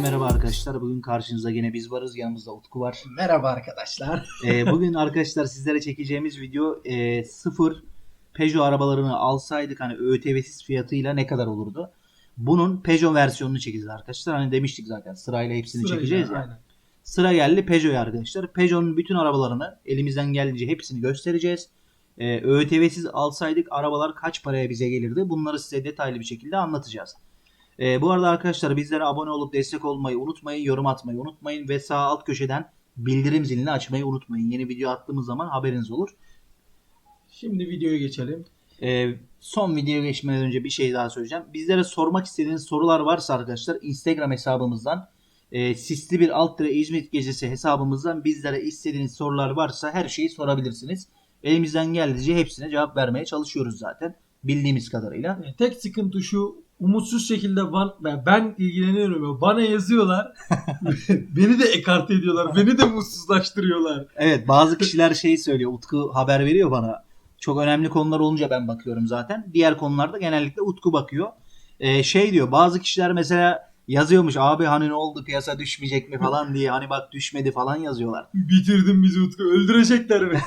Herkese merhaba arkadaşlar. Bugün karşınızda yine biz varız. Yanımızda Utku var. Merhaba arkadaşlar. Ee, bugün arkadaşlar sizlere çekeceğimiz video e, sıfır Peugeot arabalarını alsaydık hani ÖTV'siz fiyatıyla ne kadar olurdu? Bunun Peugeot versiyonunu çekeceğiz arkadaşlar. Hani demiştik zaten sırayla hepsini Sırayla, çekeceğiz ya. aynen. Sıra geldi Peugeot'a arkadaşlar. Peugeot'un bütün arabalarını elimizden geldiğince hepsini göstereceğiz. Ee, ÖTV'siz alsaydık arabalar kaç paraya bize gelirdi? Bunları size detaylı bir şekilde anlatacağız. Ee, bu arada arkadaşlar bizlere abone olup destek olmayı unutmayın. Yorum atmayı unutmayın. Ve sağ alt köşeden bildirim zilini açmayı unutmayın. Yeni video attığımız zaman haberiniz olur. Şimdi videoya geçelim. Ee, son videoya geçmeden önce bir şey daha söyleyeceğim. Bizlere sormak istediğiniz sorular varsa arkadaşlar Instagram hesabımızdan e, sisli bir alt lira İzmit gecesi hesabımızdan bizlere istediğiniz sorular varsa her şeyi sorabilirsiniz. Elimizden geldiğince hepsine cevap vermeye çalışıyoruz zaten bildiğimiz kadarıyla. Yani tek sıkıntı şu umutsuz şekilde ben, ben, ben ilgileniyorum. Bana yazıyorlar. beni de ekarte ediyorlar. Beni de mutsuzlaştırıyorlar. Evet bazı kişiler şey söylüyor Utku haber veriyor bana. Çok önemli konular olunca ben bakıyorum zaten. Diğer konularda genellikle Utku bakıyor. Ee, şey diyor bazı kişiler mesela yazıyormuş abi hani ne oldu piyasa düşmeyecek mi falan diye hani bak düşmedi falan yazıyorlar. Bitirdin bizi Utku. Öldürecekler mi?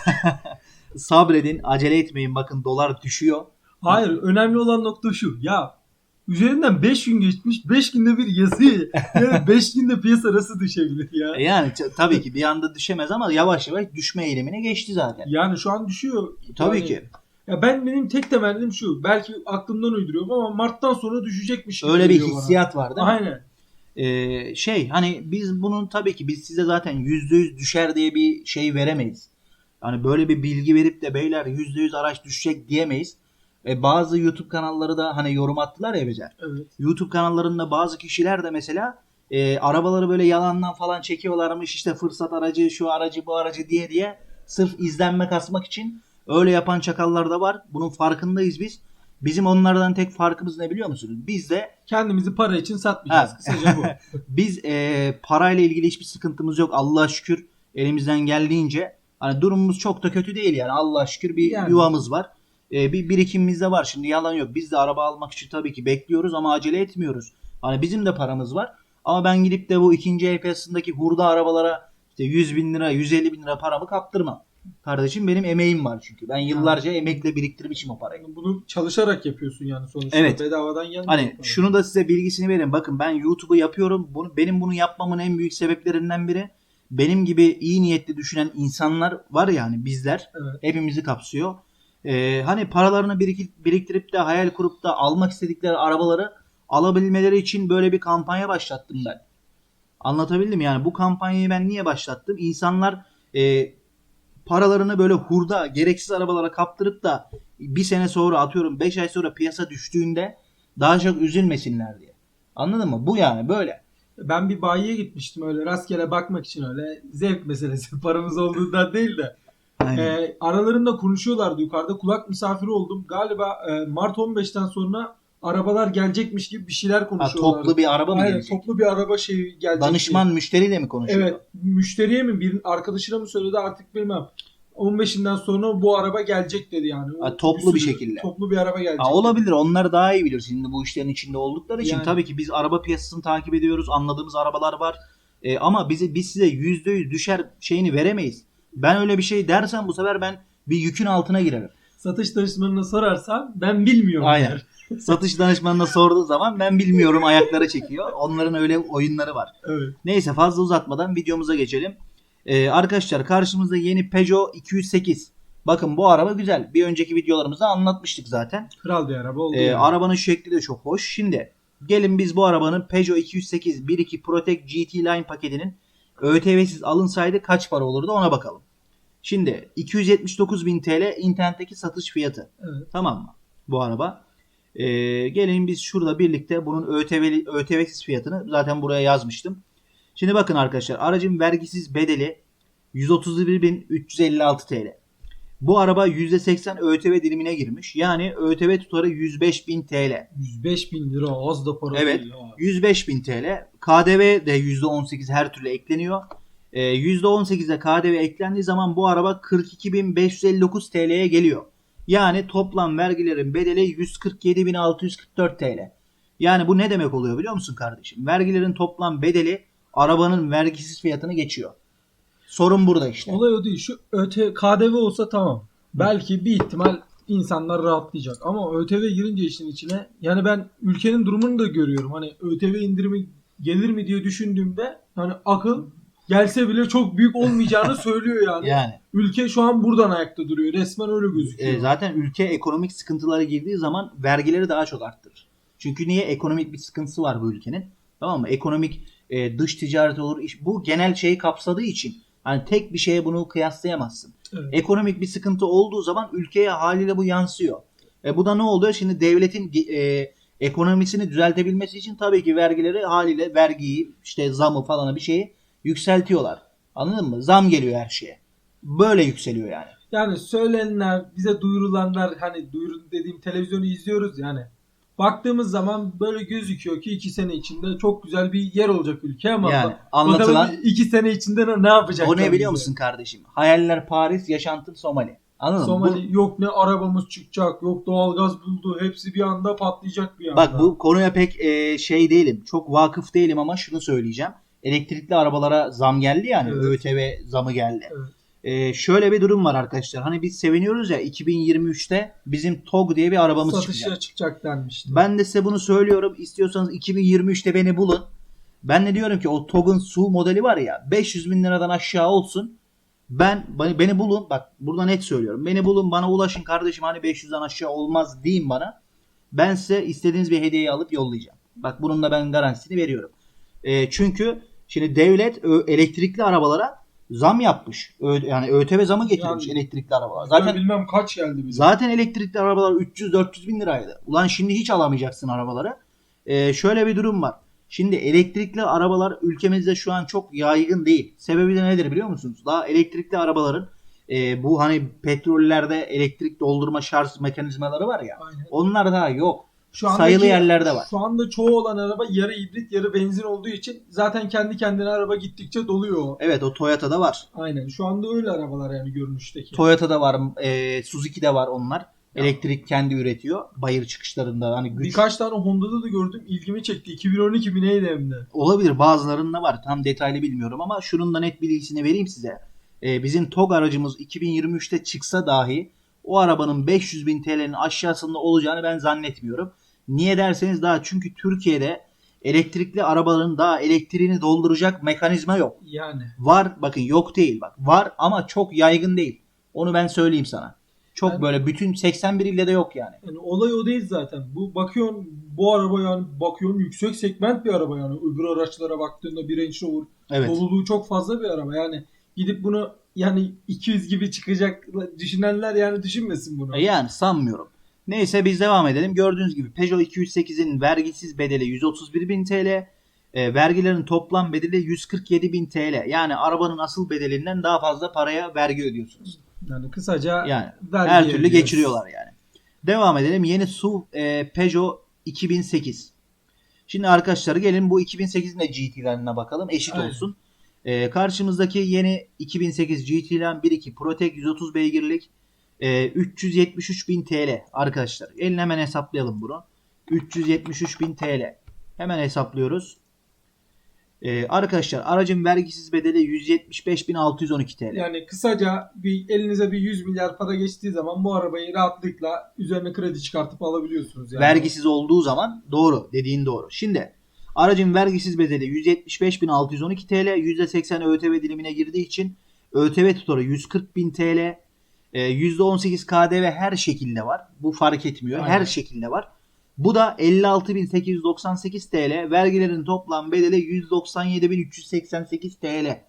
Sabredin acele etmeyin bakın dolar düşüyor. Hayır. Önemli olan nokta şu. Ya üzerinden 5 gün geçmiş. 5 günde bir yazıyor. Yani 5 günde piyasa nasıl düşebilir ya? E Yani tabii ki bir anda düşemez ama yavaş yavaş düşme eğilimine geçti zaten. Yani şu an düşüyor. Tabii Yani- ki. Ya ben benim tek temennim şu. Belki aklımdan uyduruyorum ama Mart'tan sonra düşecekmiş gibi Öyle bir geliyor bana. hissiyat var değil mi? Aynen. Ee, şey hani biz bunun tabii ki biz size zaten %100 düşer diye bir şey veremeyiz. Hani böyle bir bilgi verip de beyler %100 araç düşecek diyemeyiz. E, bazı YouTube kanalları da hani yorum attılar ya bize. Evet. YouTube kanallarında bazı kişiler de mesela e, arabaları böyle yalandan falan çekiyorlarmış işte fırsat aracı şu aracı bu aracı diye diye sırf izlenme kasmak için öyle yapan çakallar da var. Bunun farkındayız biz. Bizim onlardan tek farkımız ne biliyor musunuz? Biz de Kendimizi para için satmayacağız. Ha. Kısaca bu. biz e, parayla ilgili hiçbir sıkıntımız yok. Allah'a şükür elimizden geldiğince hani durumumuz çok da kötü değil yani. Allah'a şükür bir Yani. yuvamız var. E, bir birikimimiz de var. Şimdi yalan yok. Biz de araba almak için tabii ki bekliyoruz ama acele etmiyoruz. Hani bizim de paramız var. Ama ben gidip de bu ikinci el piyasasındaki hurda arabalara işte 100 bin lira, 150 bin lira paramı kaptırmam. Kardeşim benim emeğim var çünkü. Ben yıllarca emekle biriktirmişim o parayı. Bunu çalışarak yapıyorsun yani sonuçta. Evet. Bedavadan gelmiyor. Hani şunu da size bilgisini vereyim. Bakın ben YouTube'u yapıyorum. Bunu, benim bunu yapmamın en büyük sebeplerinden biri benim gibi iyi niyetli düşünen insanlar var yani bizler. Evet. Hepimizi kapsıyor. Ee, hani paralarını biriktirip de hayal kurup da almak istedikleri arabaları alabilmeleri için böyle bir kampanya başlattım ben. Anlatabildim yani bu kampanyayı ben niye başlattım? İnsanlar e, paralarını böyle hurda gereksiz arabalara kaptırıp da bir sene sonra atıyorum 5 ay sonra piyasa düştüğünde daha çok üzülmesinler diye. Anladın mı? Bu yani böyle. Ben bir bayiye gitmiştim öyle rastgele bakmak için öyle. Zevk meselesi. Paramız olduğundan değil de. Ee, aralarında konuşuyorlardı yukarıda. Kulak misafiri oldum. Galiba e, Mart 15'ten sonra arabalar gelecekmiş gibi bir şeyler ha, konuşuyorlardı. toplu bir araba mı Aynen, gelecek? toplu bir araba şeyi gelecek. diye. Danışman müşteriyle mi konuşuyor? Evet. Müşteriye mi bir arkadaşına mı söyledi artık bilmem. 15'inden sonra bu araba gelecek dedi yani. Ha, toplu bir sürü- şekilde. Toplu bir araba gelecek. Ha, olabilir. Onlar daha iyi bilir. Şimdi bu işlerin içinde oldukları için Yani. tabii ki biz araba piyasasını takip ediyoruz. Anladığımız arabalar var. E, ama bizi biz size %100 düşer şeyini veremeyiz. Ben öyle bir şey dersem bu sefer ben bir yükün altına girerim. Satış danışmanına sorarsan ben bilmiyorum. Aynen. der. Satış danışmanına sorduğu zaman ben bilmiyorum ayakları çekiyor. Onların öyle oyunları var. Evet. Neyse fazla uzatmadan videomuza geçelim. Ee, arkadaşlar karşımızda yeni Peugeot 208. Bakın bu araba güzel. Bir önceki videolarımızda anlatmıştık zaten. Kral bir araba oldu. Ee, yani. arabanın şekli de çok hoş. Şimdi gelin biz bu arabanın Peugeot 208 1.2 Protect GT Line paketinin ÖTV'siz alınsaydı kaç para olurdu ona bakalım. Şimdi 279.000 TL internetteki satış fiyatı. Evet. Tamam mı? Bu araba. Ee, gelin biz şurada birlikte bunun ÖTV'li, ÖTV'siz fiyatını zaten buraya yazmıştım. Şimdi bakın arkadaşlar aracın vergisiz bedeli 131.356 TL. Bu araba %80 ÖTV dilimine girmiş. Yani ÖTV tutarı 105.000 TL. 105 bin lira az da para Evet. değil ya. 105.000 TL. KDV de %18 her türlü ekleniyor. Ee, %18'e KDV eklendiği zaman bu araba 42.559 TL'ye geliyor. Yani toplam vergilerin bedeli 147.644 TL. Yani bu ne demek oluyor biliyor musun kardeşim? Vergilerin toplam bedeli arabanın vergisiz fiyatını geçiyor. Sorun burada işte. Olay o değil. Şu öte KDV olsa tamam. Belki bir ihtimal insanlar rahatlayacak. Ama ÖTV girince işin içine yani ben ülkenin durumunu da görüyorum. Hani ÖTV indirimi gelir mi diye düşündüğümde hani akıl gelse bile çok büyük olmayacağını söylüyor yani. Yani Ülke şu an buradan ayakta duruyor. Resmen öyle gözüküyor. e, zaten ülke ekonomik sıkıntılara girdiği zaman vergileri daha çok arttırır. Çünkü niye? Ekonomik bir sıkıntısı var bu ülkenin. Tamam mı? Ekonomik e, dış ticaret olur. iş- bu genel şeyi kapsadığı için hani tek bir şeye bunu kıyaslayamazsın. Evet. Ekonomik bir sıkıntı olduğu zaman ülkeye haliyle bu yansıyor. E, bu da ne oluyor? Şimdi devletin e, ekonomisini düzeltebilmesi için tabii ki vergileri haliyle vergiyi işte zamı falan bir şeyi yükseltiyorlar. Anladın mı? Zam geliyor her şeye. Böyle yükseliyor yani. Yani söylenenler, bize duyurulanlar hani duyuru dediğim televizyonu izliyoruz yani. Baktığımız zaman böyle gözüküyor ki iki sene içinde çok güzel bir yer olacak ülke ama Yani anlatılan- bakalım iki sene içinde ne, yapacak? O ne biliyor musun kardeşim? Hayaller Paris, yaşantın Somali. Anladın mı? Somali yok ne arabamız çıkacak, yok doğalgaz buldu. Hepsi bir anda patlayacak bir Bu- anda. bak bu konuya pek e, şey değilim. Çok vakıf değilim ama şunu söyleyeceğim. Elektrikli arabalara zam geldi yani. Evet. ÖTV zamı geldi. Evet. E, şöyle bir durum var arkadaşlar. Hani biz seviniyoruz ya 2023'te bizim TOG diye bir arabamız satışa çıkacak. çıkacak denmişti. Ben de size bunu söylüyorum. İstiyorsanız 2023'te beni bulun. Ben de diyorum ki o TOG'un SUV modeli var ya 500 bin liradan aşağı olsun. Ben beni, bulun. Bak burada net söylüyorum. Beni bulun bana ulaşın kardeşim hani 500'den aşağı olmaz deyin bana. Ben size istediğiniz bir hediyeyi alıp yollayacağım. Bak bunun da ben garantisini veriyorum. E, çünkü şimdi devlet elektrikli arabalara zam yapmış. Ö- yani ÖTV zamı getirmiş Yani- elektrikli arabalar. Zaten Zaten bilmem kaç geldi bize. Zaten elektrikli arabalar 300-400 bin liraydı. Ulan şimdi hiç alamayacaksın arabaları. Ee, şöyle bir durum var. Şimdi elektrikli arabalar ülkemizde şu an çok yaygın değil. Sebebi de nedir biliyor musunuz? Daha elektrikli arabaların e, bu hani petrollerde elektrik doldurma şarj mekanizmaları var ya. Aynen. Onlar daha yok. Şu andaki- sayılı yerlerde var. Şu anda çoğu olan araba yarı hibrit yarı benzin olduğu için zaten kendi kendine araba gittikçe doluyor. Evet o Toyota'da var. Aynen. Şu anda öyle arabalar yani görünüşteki. Toyota'da var. E, Suzuki'de var onlar. Elektrik kendi üretiyor. Bayır çıkışlarında hani güç Birkaç tane Honda'da da gördüm. ilgimi çekti. 2012 mi neydi hem de. Olabilir bazılarında var. Tam detaylı bilmiyorum ama şunun da net bilgisini vereyim size. Ee, bizim TOG aracımız 2023'te çıksa dahi o arabanın 500 bin TL'nin aşağısında olacağını ben zannetmiyorum. Niye derseniz daha çünkü Türkiye'de elektrikli arabaların daha elektriğini dolduracak mekanizma yok. Yani. Var bakın yok değil bak. Var ama çok yaygın değil. Onu ben söyleyeyim sana. Çok Ben- böyle bütün 81 ilde de yok yani. yani olay o değil zaten. Bu bakıyorsun bu araba yani bakıyorsun yüksek segment bir araba yani. Öbür araçlara baktığında bir Range Rover Evet. doluluğu çok fazla bir araba. Yani gidip bunu yani 200 gibi çıkacak düşünenler yani düşünmesin bunu. E Yani sanmıyorum. Neyse biz devam edelim. Gördüğünüz gibi Peugeot 208'in vergisiz bedeli 131.000 TL. E, vergilerin toplam bedeli 147.000 TL. Yani arabanın asıl bedelinden daha fazla paraya vergi ödüyorsunuz. Yani kısaca Yani vergi her türlü ödüyoruz. geçiriyorlar yani. Devam edelim. Yeni SUV e, Peugeot 2008. Şimdi arkadaşlar gelin bu 2008'in de GT'lerine bakalım. Eşit Aynen. olsun. E, karşımızdaki yeni 2008 GT'len 1.2 ProTech 130 beygirlik e, 373.000 TL arkadaşlar. Elin hemen hesaplayalım bunu. 373.000 TL. Hemen hesaplıyoruz. E, arkadaşlar aracın vergisiz bedeli 175.612 TL. Yani kısaca bir elinize bir 100 milyar para geçtiği zaman bu arabayı rahatlıkla üzerine kredi çıkartıp alabiliyorsunuz. Yani. vergisiz olduğu zaman doğru dediğin doğru. Şimdi aracın vergisiz bedeli 175.612 TL %80 ÖTV dilimine girdiği için ÖTV tutarı 140.000 TL %18 KDV her şekilde var. Bu fark etmiyor. Aynen. Her şekilde var. Bu da 56.898 TL. Vergilerin toplam bedeli 197.388 TL.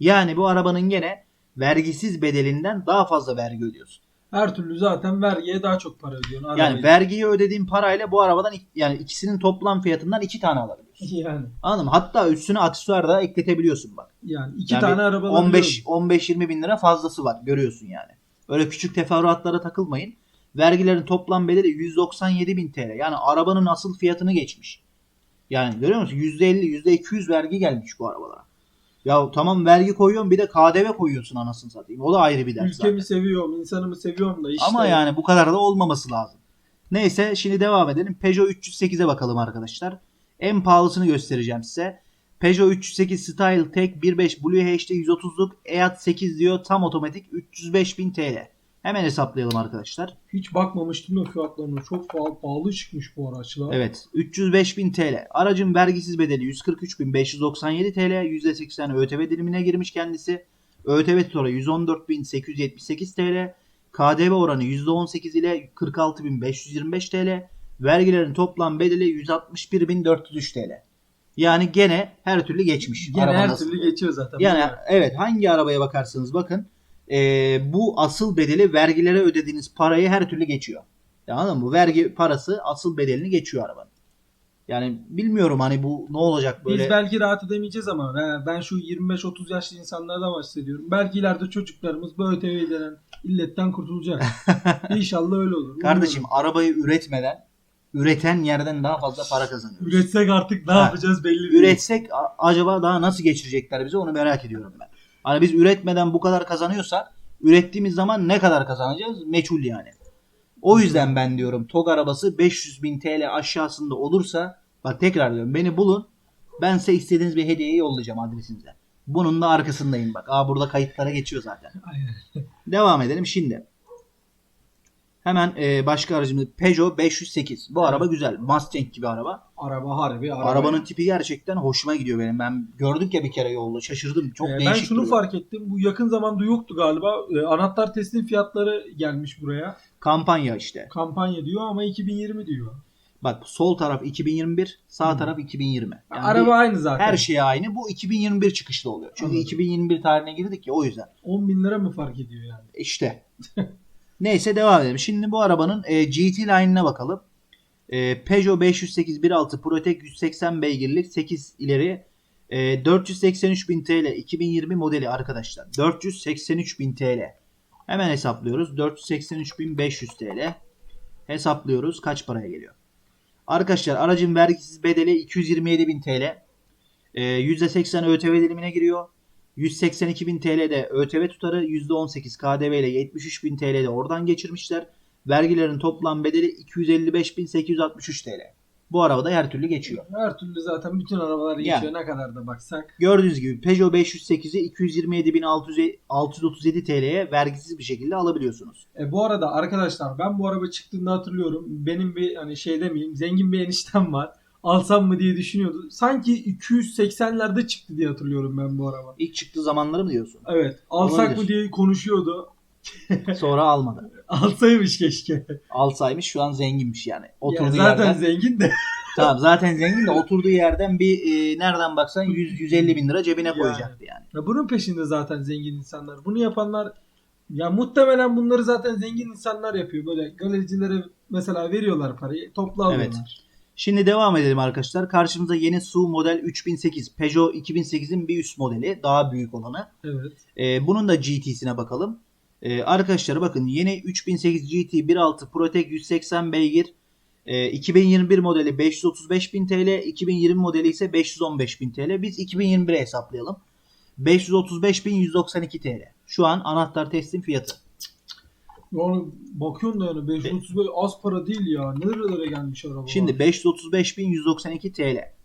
Yani bu arabanın gene vergisiz bedelinden daha fazla vergi ödüyorsun. Her türlü zaten vergiye daha çok para ödüyorsun. Yani arabayı. vergiyi ödediğin parayla bu arabadan yani ikisinin toplam fiyatından iki tane alabiliyorsun. yani Anladın mı? Hatta üstüne aksesuar da ekletebiliyorsun bak. yani iki Yani tane araba 15 15 20 bin lira fazlası var görüyorsun yani. Öyle küçük teferruatlara takılmayın. Vergilerin toplam bedeli 197 bin TL. Yani arabanın asıl fiyatını geçmiş. Yani görüyor musun? %50 %200 vergi gelmiş bu arabalara. Ya tamam vergi koyuyorsun bir de KDV koyuyorsun anasını satayım. O da ayrı bir ders. Ülkemi zaten. seviyorum, insanımı seviyorum da işte. Ama yani bu kadar da olmaması lazım. Neyse şimdi devam edelim. Peugeot 308'e bakalım arkadaşlar. En pahalısını göstereceğim size. Peugeot 308 Style Tech 1.5 Blue HD 130'luk EAT 8 diyor tam otomatik 305.000 TL. Hemen hesaplayalım arkadaşlar. Hiç bakmamıştım da fiyatlarına. Çok pahalı çıkmış bu araçlar. Evet 305.000 TL. Aracın vergisiz bedeli 143.597 TL. %80 ÖTV dilimine girmiş kendisi. ÖTV tutarı 114.878 TL. KDV oranı %18 ile 46.525 TL. Vergilerin toplam bedeli 161.403 TL. Yani gene her türlü geçmiş. Gene Araba her nasıl? türlü geçiyor zaten. Yani evet hangi arabaya bakarsanız bakın eee, bu asıl bedeli vergilere ödediğiniz parayı her türlü geçiyor. Anladın mı? Bu vergi parası asıl bedelini geçiyor arabanın. Yani bilmiyorum hani bu ne olacak böyle. Biz belki rahat edemeyeceğiz ama he, ben şu 25-30 yaşlı insanlardan bahsediyorum. Belki ileride çocuklarımız bu ÖTV denen illetten kurtulacak. İnşallah öyle olur. Kardeşim arabayı üretmeden üreten yerden daha fazla para kazanıyoruz. Üretsek artık ne Ha. yapacağız belli değil. Üretsek acaba daha nasıl geçirecekler bizi onu merak ediyorum ben. Hani biz üretmeden bu kadar kazanıyorsak ürettiğimiz zaman ne kadar kazanacağız meçhul yani. O yüzden ben diyorum TOG arabası 500 bin TL aşağısında olursa bak tekrar diyorum beni bulun ben size istediğiniz bir hediyeyi yollayacağım adresinize. Bunun da arkasındayım bak. Aa burada kayıtlara geçiyor zaten. Aynen. Devam edelim şimdi. Hemen e, başka aracımız Peugeot 508. Bu araba güzel. Mustang gibi araba. Araba harbi araba. Arabanın tipi gerçekten hoşuma gidiyor benim. Ben gördük ya bir kere yolda şaşırdım. Çok Ee, değişik. ben şunu duruyor. fark ettim. Bu yakın zamanda yoktu galiba. Ee, anahtar teslim fiyatları gelmiş buraya. Kampanya işte. Kampanya diyor ama 2020 diyor. Bak sol taraf 2021, sağ Hı. taraf 2020. Yani Araba bir- aynı zaten. her şey aynı. Bu 2021 çıkışlı oluyor. Çünkü Anladım. 2021 tarihine girdik ya o yüzden. 10 bin lira mı fark ediyor yani? İşte. Neyse devam edelim. Şimdi bu arabanın e, GT line'ına bakalım. E, Peugeot 508 1.6 Protec 180 beygirlik 8 ileri e, 483.000 TL 2020 modeli arkadaşlar. 483.000 TL. Hemen hesaplıyoruz. 483.500 TL. Hesaplıyoruz. Kaç paraya geliyor? Arkadaşlar aracın vergisiz bedeli 227.000 TL. E, %80 ÖTV dilimine giriyor. 182.000 TL'de ÖTV tutarı %18 KDV ile 73.000 TL'de oradan geçirmişler. Vergilerin toplam bedeli 255.863 TL. Bu arabada her türlü geçiyor. Her türlü zaten bütün arabalar Yani. geçiyor ne kadar da baksak. Gördüğünüz gibi Peugeot 508'i 227.637 TL'ye vergisiz bir şekilde alabiliyorsunuz. E, bu arada arkadaşlar ben bu araba çıktığında hatırlıyorum. Benim bir hani şey demeyeyim zengin bir eniştem var. Alsam mı diye düşünüyordu. Sanki 280'lerde çıktı diye hatırlıyorum ben bu araba. İlk çıktığı zamanları mı diyorsun? Evet. Alsak Olabilir. mı diye konuşuyordu. Sonra almadı. Alsaymış keşke. Alsaymış şu an zenginmiş yani. Ya Oturduğu zaten yerden. zengin de. Tamam zaten zengin de oturduğu yerden bir e, nereden baksan 100-150 bin lira cebine Yani. koyacaktı yani. Ya bunun peşinde zaten zengin insanlar. Bunu yapanlar ya muhtemelen bunları zaten zengin insanlar yapıyor. Böyle galericilere mesela veriyorlar parayı. Toplu alıyorlar. Evet. Şimdi devam edelim arkadaşlar. Karşımıza yeni SUV model 3008. Peugeot 2008'in bir üst modeli. Daha büyük olanı. Evet. Ee, bunun da GT'sine bakalım. Ee, arkadaşlar bakın yeni 3008 GT 1.6 Protec 180 beygir. Ee, 2021 modeli 535.000 TL. 2020 modeli ise 515.000 TL. Biz 2021'e hesaplayalım. 535.192 TL. Şu an anahtar teslim fiyatı. Yani bakıyorsun da yani 535 az para değil ya. Nerelere gelmiş araba. Şimdi 535.192 TL.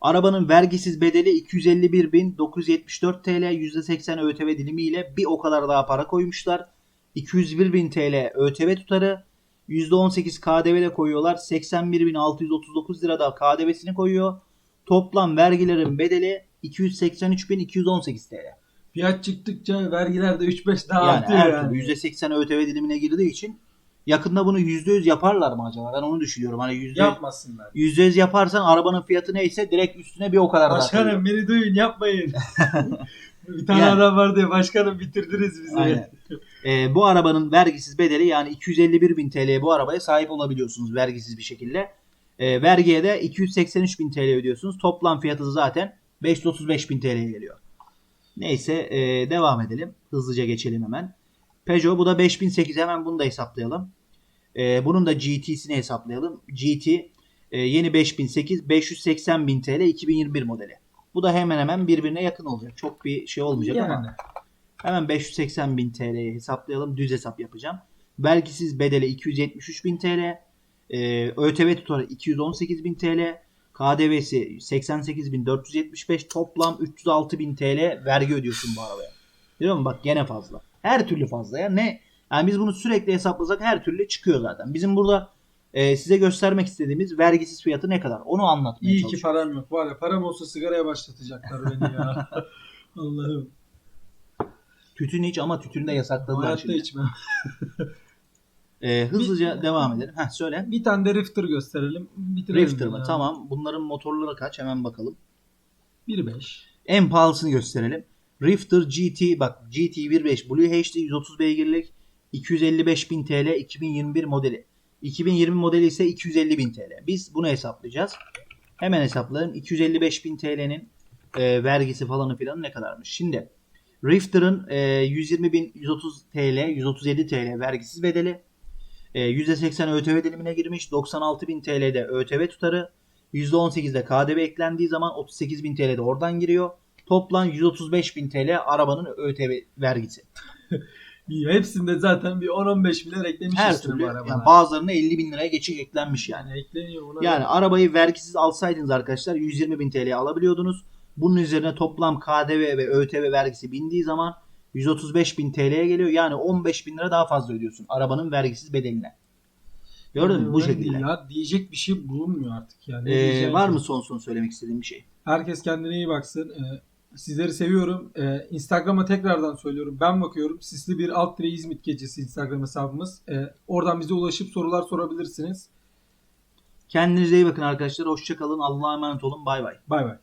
Arabanın vergisiz bedeli 251.974 TL. %80 ÖTV dilimiyle bir o kadar daha para koymuşlar. 201.000 TL ÖTV tutarı. %18 KDV de koyuyorlar. 81.639 lira da KDV'sini koyuyor. Toplam vergilerin bedeli 283.218 TL. Fiyat çıktıkça vergiler de 3-5 daha Yani artıyor her yani. türlü %80 ÖTV dilimine girdiği için yakında bunu %100 yaparlar mı acaba? Ben onu düşünüyorum. Hani %100 Yapmasınlar. %100 yaparsan arabanın fiyatı neyse direkt üstüne bir o kadar daha Başkanım beni duyun yapmayın. bir tane Yani. adam vardı ya başkanım bitirdiniz bizi. Aynen. Ee, bu arabanın vergisiz bedeli yani 251 bin TL'ye bu arabaya sahip olabiliyorsunuz vergisiz bir şekilde. Ee, vergiye de 283 bin TL ödüyorsunuz. Toplam fiyatı zaten 535 bin TL'ye geliyor. Neyse ee, devam edelim. Hızlıca geçelim hemen. Peugeot bu da 5008 hemen bunu da hesaplayalım. Ee, bunun da GT'sini hesaplayalım. GT e, yeni 5008 580 bin TL 2021 modeli. Bu da hemen hemen birbirine yakın olacak. Çok bir şey olmayacak ama. Yani. Hemen 580 bin TL'ye hesaplayalım. Düz hesap yapacağım. Vergisiz bedeli 273 bin TL. Ee, ÖTV tutarı 218.000 TL. KDV'si 88.475 toplam 306.000 TL vergi ödüyorsun bu arabaya. Biliyor musun? Bak gene fazla. Her türlü fazla ya. Ne? Yani biz bunu sürekli hesaplasak her türlü çıkıyor zaten. Bizim burada e, size göstermek istediğimiz vergisiz fiyatı ne kadar? Onu anlatmaya İyi ki param yok. Var ya param olsa sigaraya başlatacaklar beni ya. Allah'ım. Tütün iç ama tütünü de yasakladılar Hayatta şimdi. içmem. E, hızlıca devam edelim. Heh, söyle. Bir tane de Rifter gösterelim. Bitirelim. Rifter mı? Tamam. Bunların motorları kaç? Hemen bakalım. 1.5. En pahalısını gösterelim. Rifter GT bak GT 1.5 Blue HD 130 beygirlik 255.000 TL 2021 modeli. 2020 modeli ise 250.000 TL. Biz bunu hesaplayacağız. Hemen hesaplayalım. 255.000 TL'nin e, vergisi falanı filanı ne kadarmış? Şimdi Rifter'ın e, 120.130 TL 137 TL vergisiz bedeli. E, %80 ÖTV dilimine girmiş. 96.000 TL'de ÖTV tutarı. %18'de KDV eklendiği zaman 38.000 TL de oradan giriyor. Toplam 135.000 TL arabanın ÖTV vergisi. Hepsinde zaten bir 10-15 bine eklemişiz. Her türlü yani bazılarına 50 bin liraya geçik eklenmiş yani. Yani ekleniyor buna. Yani arabayı vergisiz alsaydınız arkadaşlar 120 bin TL'ye alabiliyordunuz. Bunun üzerine toplam KDV ve ÖTV vergisi bindiği zaman 135 bin TL'ye geliyor. Yani 15 bin lira daha fazla ödüyorsun arabanın vergisiz bedeline. Gördün mü bu şekilde. Ya diyecek bir şey bulunmuyor artık yani. Ee, var mı son son söylemek istediğin bir şey? Herkes kendine iyi baksın. Ee, sizleri seviyorum. Ee, Instagram'a tekrardan söylüyorum. Ben bakıyorum. Sisli bir alt dire İzmit gecesi Instagram hesabımız. Ee, oradan bize ulaşıp sorular sorabilirsiniz. Kendinize iyi bakın arkadaşlar. Hoşçakalın. Allah'a emanet olun. Bay bay. Bay bay.